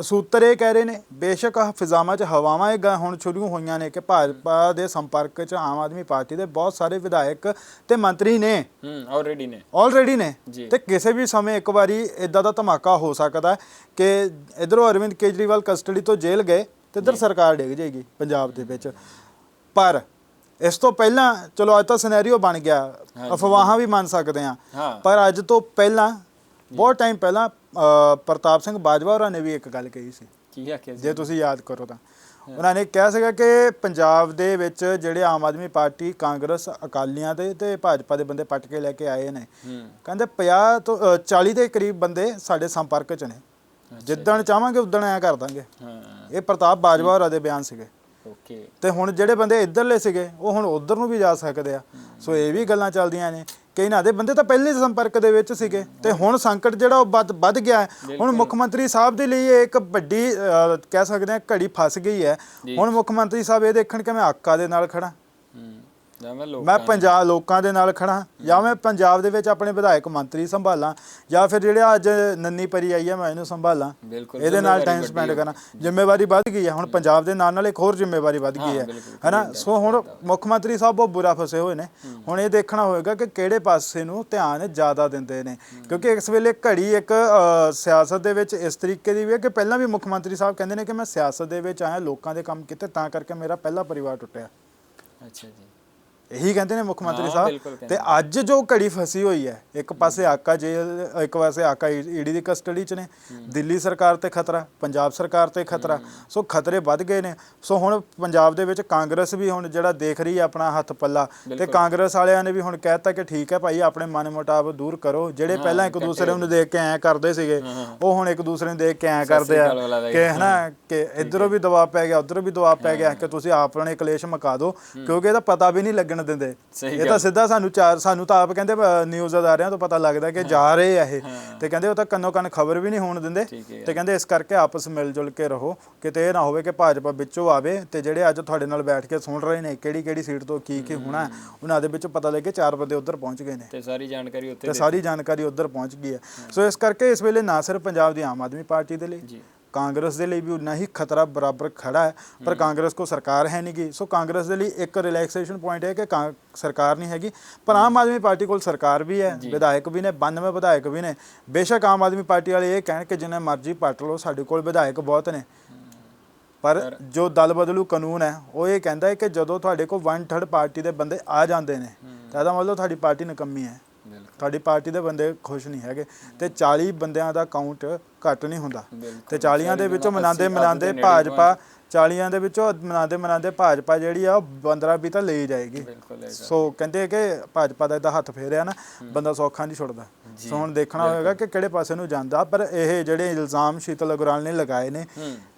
S2: ਸੂਤਰ ਇਹ ਕਹਿ ਰਹੇ ਨੇ ਬੇਸ਼ੱਕ ਫਿਜ਼ਾਵਾਂ 'ਚ ਹਵਾਵਾਂ ਇਹ ਹੁਣ ਸ਼ੁਰੂ ਹੋਈਆਂ ਨੇ ਕਿ ਭਾਜਪਾ ਦੇ ਸੰਪਰਕ 'ਚ ਆਮ ਆਦਮੀ ਪਾਰਟੀ ਦੇ ਬਹੁਤ ਸਾਰੇ ਵਿਧਾਇਕ ਤੇ ਮੰਤਰੀ ਨੇ।
S1: ਹੂੰ ਆਲਰੇਡੀ ਨੇ।
S2: ਆਲਰੇਡੀ ਨੇ। ਤੇ ਕਿਸੇ ਵੀ ਸਮੇਂ ਇੱਕ ਵਾਰੀ ਇਦਾਂ ਦਾ ਧਮਾਕਾ ਹੋ ਸਕਦਾ ਕਿ ਇਧਰੋਂ ਅਰਵਿੰਦ ਕੇਜਰੀਵਾਲ ਕਸਟਡੀ ਤੋਂ ਜੇਲ੍ਹ ਗਏ ਤੇ ਇਧਰ ਸਰਕਾਰ ਡਿੱਗ ਜਾਏਗੀ ਪੰਜਾਬ ਦੇ ਵਿੱਚ। ਪਰ ਇਸ ਤੋਂ ਪਹਿਲਾਂ ਚਲੋ ਅੱਜ ਤਾਂ ਸਿਨੈਰੀਓ ਬਣ ਗਿਆ। ਅਫਵਾਹਾਂ ਵੀ ਮੰਨ ਸਕਦੇ ਆ ਪਰ ਅੱਜ ਤੋਂ ਪਹਿਲਾਂ ਬਹੁਤ ਟਾਈਮ ਪਹਿਲਾਂ ਪ੍ਰਤਾਪ ਸਿੰਘ ਬਾਜਵਾ ਹੋਰਾਂ ਨੇ ਵੀ ਇੱਕ ਗੱਲ ਕਹੀ ਸੀ।
S1: ਕੀ ਆਖਿਆ ਸੀ?
S2: ਜੇ ਤੁਸੀਂ ਯਾਦ ਕਰੋ ਤਾਂ। ਉਹਨਾਂ ਨੇ ਕਿਹਾ ਸੀਗਾ ਕਿ ਪੰਜਾਬ ਦੇ ਵਿੱਚ ਜਿਹੜੇ ਆਮ ਆਦਮੀ ਪਾਰਟੀ ਕਾਂਗਰਸ ਅਕਾਲੀਆਂ ਦੇ ਤੇ ਭਾਜਪਾ ਦੇ ਬੰਦੇ ਪੱਟ ਕੇ ਲੈ ਕੇ ਆਏ ਨੇ। ਕਹਿੰਦੇ 50 ਤੋਂ ਅ, 40 ਦੇ ਕਰੀਬ ਬੰਦੇ ਸਾਡੇ ਸੰਪਰਕ 'ਚ ਨੇ। ਜਿੱਦਣ ਚਾਹਾਂਗੇ ਉਦਣ ਐ ਕਰ ਦਾਂਗੇ। ਇਹ ਪ੍ਰਤਾਪ ਬਾਜਵਾ ਹੋਰਾਂ ਦੇ ਬਿਆਨ ਸੀਗੇ।
S1: ਓਕੇ।
S2: ਤੇ ਹੁਣ ਜਿਹੜੇ ਬੰਦੇ ਇੱਧਰਲੇ ਸੀਗੇ ਉਹ ਹੁਣ ਉਧਰ ਨੂੰ ਵੀ ਜਾ ਸਕਦੇ ਆ। ਸੋ ਇਹ ਵੀ ਗੱਲਾਂ ਚੱਲਦੀਆਂ ਨੇ। ਕਿ ਇਹਨਾਂ ਦੇ ਬੰਦੇ ਤਾਂ ਪਹਿਲੇ ਹੀ ਸੰਪਰਕ ਦੇ ਵਿੱਚ ਸੀਗੇ ਤੇ ਹੁਣ ਸੰਕਟ ਜਿਹੜਾ ਉਹ ਵੱਧ ਵੱਧ ਗਿਆ ਹੈ। ਹੁਣ ਮੁੱਖ ਮੰਤਰੀ ਸਾਹਿਬ ਦੇ ਲਈ ਇਹ ਇੱਕ ਵੱਡੀ ਕਹਿ ਸਕਦੇ ਆ ਘੜੀ ਫਸ ਗਈ ਹੈ। ਹੁਣ ਮੁੱਖ ਮੰਤਰੀ ਸਾਹਿਬ ਇਹ ਦੇਖਣ ਕਿ ਮੈਂ ਆਕਾ ਦੇ ਨਾਲ ਖੜਾ
S1: ਜਾਂ ਮੈਂ ਲੋਕ
S2: ਮੈਂ ਪੰਜਾਬ ਲੋਕਾਂ ਦੇ ਨਾਲ ਖੜਾ ਜਾਂ ਮੈਂ ਪੰਜਾਬ ਦੇ ਵਿੱਚ ਆਪਣੇ ਵਿਧਾਇਕ ਮੰਤਰੀ ਸੰਭਾਲਾਂ ਜਾਂ ਫਿਰ ਜਿਹੜੇ ਅੱਜ ਨੰਨੀ ਪਰੀ ਆਈ ਹੈ ਮੈਂ ਇਹਨੂੰ ਸੰਭਾਲਾਂ। ਇਹਦੇ ਨਾਲ ਟਾਈਮ ਸਪੈਂਡ ਕਰਨਾ ਜ਼ਿੰਮੇਵਾਰੀ ਵੱਧ ਗਈ ਹੈ ਹੁਣ ਪੰਜਾਬ ਦੇ ਨਾਲ ਨਾਲ ਇੱਕ ਹੋਰ ਜ਼ਿੰਮੇਵਾਰੀ ਵੱਧ ਗਈ ਹੈ ਹੈਨਾ? ਸੋ ਹੁਣ ਮੁੱਖ ਮੰਤਰੀ ਸਾਹਿਬ ਬਹੁਤ ਬੁਰਾ ਫਸੇ ਹੋਏ ਨੇ। ਹੁਣ ਇਹ ਦੇਖਣਾ ਹੋਏਗਾ ਕਿ ਕਿਹੜੇ ਪਾਸੇ ਨੂੰ ਧਿਆਨ ਜ਼ਿਆਦਾ ਦਿੰਦੇ ਨੇ। ਕਿਉਂਕਿ ਇਸ ਵੇਲੇ ਘੜੀ ਇੱਕ ਸਿਆਸਤ ਦੇ ਵਿੱਚ ਇਸ ਤਰੀਕੇ ਦੀ ਵੀ ਹੈ ਕਿ ਪਹਿਲਾਂ ਵੀ ਮੁੱਖ ਮੰਤਰੀ ਸਾਹਿਬ ਕਹਿੰਦੇ ਨੇ ਕਿ ਮੈਂ ਸਿਆਸਤ ਦੇ ਵਿੱਚ ਆਇਆ ਲੋਕਾਂ ਦੇ ਕੰਮ ਕੀਤੇ ਤਾਂ ਕਰਕੇ ਮੇਰਾ ਪਹਿਲਾ ਪਰਿਵਾਰ ਟੁੱਟਿਆ।
S1: ਅੱਛਾ ਜੀ।
S2: ਇਹੀ ਕਹਿੰਦੇ ਨੇ ਮੁੱਖ ਮੰਤਰੀ ਸਾਹਿਬ। ਤੇ ਅੱਜ ਜੋ ਘੜੀ ਫਸੀ ਹੋਈ ਹੈ ਇੱਕ ਪਾਸੇ ਆਕਾ ਜੇਲ੍ਹ ਇੱਕ ਪਾਸੇ ਆਕਾ ਈਡੀ ਦੀ ਕਸਟਡੀ 'ਚ ਨੇ। ਦਿੱਲੀ ਸਰਕਾਰ ਤੇ ਖਤਰਾ ਪੰਜਾਬ ਸਰਕਾਰ ਤੇ ਖਤਰਾ। ਸੋ ਖਤਰੇ ਵੱਧ ਗਏ ਨੇ। ਸੋ ਹੁਣ ਪੰਜਾਬ ਦੇ ਵਿੱਚ ਕਾਂਗਰਸ ਵੀ ਹੁਣ ਜਿਹੜਾ ਦੇਖ ਰਹੀ ਹੈ ਆਪਣਾ ਹੱਥ ਪੱਲਾ ਤੇ ਕਾਂਗਰਸ ਵਾਲਿਆਂ ਨੇ ਵੀ ਹੁਣ ਕਹਿਤਾ ਕਿ ਠੀਕ ਹੈ ਭਾਈ ਆਪਣੇ ਮਨ ਮੁਟਾਬ ਦੂਰ ਕਰੋ। ਜਿਹੜੇ ਪਹਿਲਾਂ ਇੱਕ ਦੂਸਰੇ ਨੂੰ ਦੇਖ ਕੇ ਐ ਕਰਦੇ ਸੀਗੇ ਉਹ ਹੁਣ ਇੱਕ ਦੂਸਰੇ ਨੂੰ ਦੇਖ ਕੇ ਐ ਕਰਦੇ ਆ ਕਿ ਹਨਾ ਕਿ ਇਧਰੋਂ ਵੀ ਦਬਾਅ ਪੈ ਗਿਆ ਉਧਰੋਂ ਵੀ ਦਬਾਅ ਪੈ ਗਿਆ ਕਿ ਤੁਸੀਂ ਆਪਣੇ ਕਲੇਸ਼ ਮੁਕਾ ਦਿਓ। ਕਿਉਂਕਿ ਇਹਦਾ ਪਤਾ ਵੀ ਨਹੀਂ ਲੱਗਣ ਦਿੰਦੇ।
S1: ਸਹੀ
S2: ਇਹ ਤਾਂ ਸਿੱਧਾ ਸਾਨੂੰ ਚਾਰ ਸਾਨੂੰ ਤਾਂ ਆਪ ਕਹਿੰਦੇ ਨਿਊਜ਼ ਅਦਾਰਿਆਂ ਤੋਂ ਪਤਾ ਲੱਗਦਾ ਕਿ ਜਾ ਰਹੇ ਆ ਇਹ। ਤੇ ਕਹਿੰਦੇ ਉਹ ਤਾਂ ਕੰਨੋ ਕੰਨ ਖਬਰ ਵੀ ਨਹੀਂ ਹੋਣ ਦਿੰਦੇ। ਤੇ ਕਹਿੰਦੇ ਇਸ ਕਰਕੇ ਆਪਸ ਮਿਲ ਜੁਲ ਕੇ ਰਹੋ। ਕਿਤੇ ਇਹ ਨਾ ਹੋਵੇ ਕਿ ਭਾਜਪਾ ਵਿੱਚੋਂ ਆਵੇ ਤੇ ਜਿਹੜੇ ਅੱਜ ਤੁਹਾਡੇ ਨਾਲ ਬੈਠ ਕੇ ਸੁਣ ਰਹੇ ਨੇ ਕਿਹੜੀ ਕਿਹੜੀ ਸੀਟ ਤੋਂ ਕੀ ਕੀ ਹੋਣਾ ਉਹਨਾਂ ਦੇ ਵਿੱਚੋਂ ਪਤਾ ਲੱਗੇ ਚਾਰ ਬੰਦੇ ਉਧਰ ਪਹੁੰਚ ਗਏ ਨੇ।
S1: ਤੇ ਸਾਰੀ ਜਾਣਕਾਰੀ ਉੱਥੇ
S2: ਤੇ ਸਾਰੀ ਜਾਣਕਾਰੀ ਉਧਰ ਪਹੁੰਚ ਗਈ ਹੈ। ਸੋ ਇਸ ਕਰਕੇ ਇਸ ਵੇਲੇ ਨਾ ਸਿਰਫ ਪੰਜਾਬ ਦੀ ਆਮ ਆਦਮੀ ਪਾਰਟੀ ਦੇ ਲਈ
S1: ਜੀ।
S2: ਕਾਂਗਰਸ ਦੇ ਲਈ ਵੀ ਉਨਾ ਹੀ ਖਤਰਾ ਬਰਾਬਰ ਖੜਾ ਹੈ ਪਰ ਕਾਂਗਰਸ ਕੋ ਸਰਕਾਰ ਹੈ ਨਹੀਂ ਗੀ ਸੋ ਕਾਂਗਰਸ ਦੇ ਲਈ ਇੱਕ ਰਿਲੈਕਸੇਸ਼ਨ ਪੁਆਇੰਟ ਹੈ ਕਿ ਸਰਕਾਰ ਨਹੀਂ ਹੈਗੀ। ਪਰ ਆਮ ਆਦਮੀ ਪਾਰਟੀ ਕੋਲ ਸਰਕਾਰ ਵੀ ਹੈ ਵਿਧਾਇਕ ਵੀ ਨੇ 92 ਵਿਧਾਇਕ ਵੀ ਨੇ। ਬੇਸ਼ੱਕ ਆਮ ਆਦਮੀ ਪਾਰਟੀ ਵਾਲੇ ਇਹ ਕਹਿਣ ਕਿ ਜਿੰਨੇ ਮਰਜ਼ੀ ਪੱਟ ਲਓ ਸਾਡੇ ਕੋਲ ਵਿਧਾਇਕ ਬਹੁਤ ਨੇ। ਪਰ ਜੋ ਦਲ ਬਦਲੂ ਕਾਨੂੰਨ ਹੈ ਉਹ ਇਹ ਕਹਿੰਦਾ ਹੈ ਕਿ ਜਦੋਂ ਤੁਹਾਡੇ ਕੋਲ ਵਨ ਥਰਡ ਪਾਰਟੀ ਦੇ ਬੰਦੇ ਆ ਜਾਂਦੇ ਨੇ ਤਾਂ ਇਹਦਾ ਮਤਲਬ ਤੁਹਾਡੀ ਪਾਰਟੀ ਨਕੰਮੀ ਹੈ। ਤੁਹਾਡੀ ਪਾਰਟੀ ਦੇ ਬੰਦੇ ਖੁਸ਼ ਨਹੀਂ ਹੈਗੇ ਤੇ 40 ਬੰਦਿਆਂ ਦਾ ਕਾਊਂਟ ਘੱਟ ਨਹੀਂ ਹੁੰਦਾ। ਤੇ 40 ਦੇ ਵਿੱਚੋਂ ਮਨਾਉਂਦੇ ਮਨਾਉਂਦੇ ਭਾਜਪਾ 40 ਦੇ ਵਿੱਚੋਂ ਮਨਾਉਂਦੇ ਮਨਾਉਂਦੇ ਭਾਜਪਾ ਜਿਹੜੀ ਆ ਉਹ 15 ਵੀ ਤਾਂ ਲਈ ਜਾਏਗੀ।
S1: ਬਿਲਕੁਲ
S2: ਸੋ ਕਹਿੰਦੇ ਕਿ ਭਾਜਪਾ ਦਾ ਇਦਾਂ ਹੱਥ ਫੇਰਿਆ ਨਾ ਬੰਦਾ ਸੌਖਾ ਨਹੀਂ ਛੁੱਟਦਾ। ਸੋ ਹੁਣ ਦੇਖਣਾ ਹੋਏਗਾ ਕਿ ਕਿਹੜੇ ਪਾਸੇ ਨੂੰ ਜਾਂਦਾ ਪਰ ਇਹ ਜਿਹੜੇ ਇਲਜ਼ਾਮ ਸ਼ੀਤਲ ਅਗਰਵਾਲ ਨੇ ਲਗਾਏ ਨੇ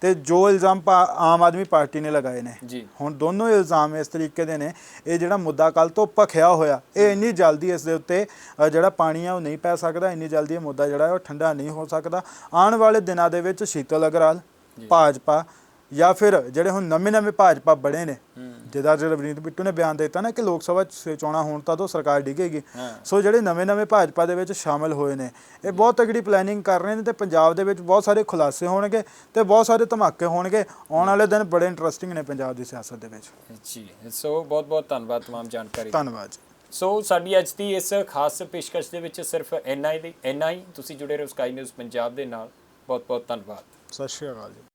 S2: ਤੇ ਜੋ ਇਲਜ਼ਾਮ ਆਮ ਆਦਮੀ ਪਾਰਟੀ ਨੇ ਲਗਾਏ ਨੇ ਹੁਣ ਦੋਨੋਂ ਇਲਜ਼ਾਮ ਇਸ ਤਰੀਕੇ ਦੇ ਨੇ ਇਹ ਜਿਹੜਾ ਮੁੱਦਾ ਕੱਲ ਤੋਂ ਭਖਿਆ ਹੋਇਆ ਇਹ ਇੰਨੀ ਜਲਦੀ ਇਸ ਦੇ ਉੱਤੇ ਜਿਹੜਾ ਪਾਣੀ ਆ ਉਹ ਨਹੀਂ ਪੈ ਸਕਦਾ ਇੰਨੀ ਜਲਦੀ ਇਹ ਮੁੱਦਾ ਜਿਹੜਾ ਉਹ ਠੰਡਾ ਨਹੀਂ ਹੋ ਸਕਦਾ। ਆਉਣ ਵਾਲੇ ਦਿਨਾਂ ਦੇ ਵਿੱਚ ਸ਼ੀਤਲ ਅਗਰਵਾਲ ਭਾਜਪਾ ਜਾਂ ਫਿਰ ਜਿਹੜੇ ਹੁਣ ਨਵੇਂ ਨਵੇਂ ਭਾਜਪਾ ਬਣੇ ਨੇ
S1: ਹੂੰ
S2: ਜਿਹਦਾ ਜਿਹੜਾ ਰਵਨੀਤ ਬਿੱਟੂ ਨੇ ਬਿਆਨ ਦਿੱਤਾ ਨਾ ਕਿ ਲੋਕ ਸਭਾ ਚ ਚੋਣਾਂ ਹੋਣ ਤਾਂ ਤੋਂ ਸਰਕਾਰ ਡਿੱਗੇਗੀ
S1: ਹਾਂ
S2: ਸੋ ਜਿਹੜੇ ਨਵੇਂ ਨਵੇਂ ਭਾਜਪਾ ਦੇ ਵਿੱਚ ਸ਼ਾਮਲ ਹੋਏ ਨੇ ਇਹ ਬਹੁਤ ਤਗੜੀ ਪਲੈਨਿੰਗ ਕਰ ਰਹੇ ਨੇ ਤੇ ਪੰਜਾਬ ਦੇ ਵਿੱਚ ਬਹੁਤ ਸਾਰੇ ਖੁਲਾਸੇ ਹੋਣਗੇ ਤੇ ਬਹੁਤ ਸਾਰੇ ਧਮਾਕੇ ਹੋਣਗੇ ਆਉਣ ਵਾਲੇ ਦਿਨ ਬੜੇ ਇੰਟਰਸਟਿੰਗ ਨੇ ਪੰਜਾਬ ਦੀ ਸਿਆਸਤ ਦੇ ਵਿੱਚ
S1: ਜੀ ਸੋ ਬਹੁਤ ਬਹੁਤ ਧੰਨਵਾਦ तमाम ਜਾਣਕਾਰੀ
S2: ਧੰਨਵਾਦ ਜੀ
S1: ਸੋ ਸਾਡੀ ਅੱਜ ਦੀ ਇਸ ਖਾਸ ਪੇਸ਼ਕਸ਼ ਦੇ ਵਿੱਚ ਸਿਰਫ ਇੰਨਾ ਹੀ ਇੰਨਾ ਹੀ ਤੁਸੀਂ ਜੁੜੇ ਰਹੋ ਸਕਾਈ ਨਿਊਜ਼ ਪੰਜਾਬ ਦੇ ਨਾਲ ਬਹੁਤ ਬਹੁਤ ਧੰਨਵਾਦ
S2: ਸਤਿ ਸ਼੍ਰੀ ਅਕਾਲ ਜੀ